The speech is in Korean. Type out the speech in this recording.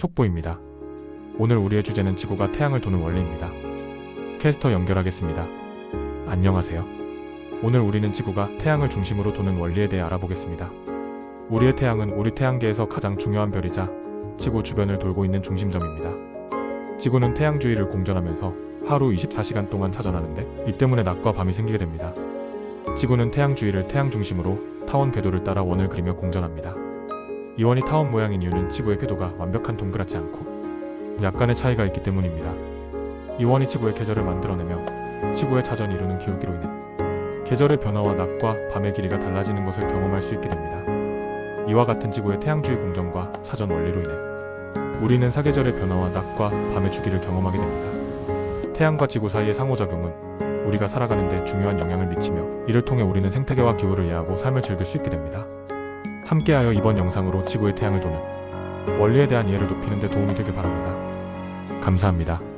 속보입니다. 오늘 우리의 주제는 지구가 태양을 도는 원리입니다. 캐스터 연결하겠습니다. 안녕하세요. 오늘 우리는 지구가 태양을 중심으로 도는 원리에 대해 알아보겠습니다. 우리의 태양은 우리 태양계에서 가장 중요한 별이자 지구 주변을 돌고 있는 중심점입니다. 지구는 태양 주위를 공전하면서 하루 24시간 동안 차전하는데 이 때문에 낮과 밤이 생기게 됩니다. 지구는 태양 주위를 태양 중심으로 타원 궤도를 따라 원을 그리며 공전합니다. 이 원이 타원 모양인 이유는 지구의 궤도가 완벽한 동그랗지 않고 약간의 차이가 있기 때문입니다. 이 원이 지구의 계절을 만들어내며 지구의 자전이 이루는 기울기로 인해 계절의 변화와 낮과 밤의 길이가 달라지는 것을 경험할 수 있게 됩니다. 이와 같은 지구의 태양주의 공전과 차전 원리로 인해 우리는 사계절의 변화와 낮과 밤의 주기를 경험하게 됩니다. 태양과 지구 사이의 상호작용은 우리가 살아가는 데 중요한 영향을 미치며 이를 통해 우리는 생태계와 기후를 이해하고 삶을 즐길 수 있게 됩니다. 함께하여 이번 영상으로 지구의 태양을 도는 원리에 대한 이해를 높이는 데 도움이 되길 바랍니다. 감사합니다.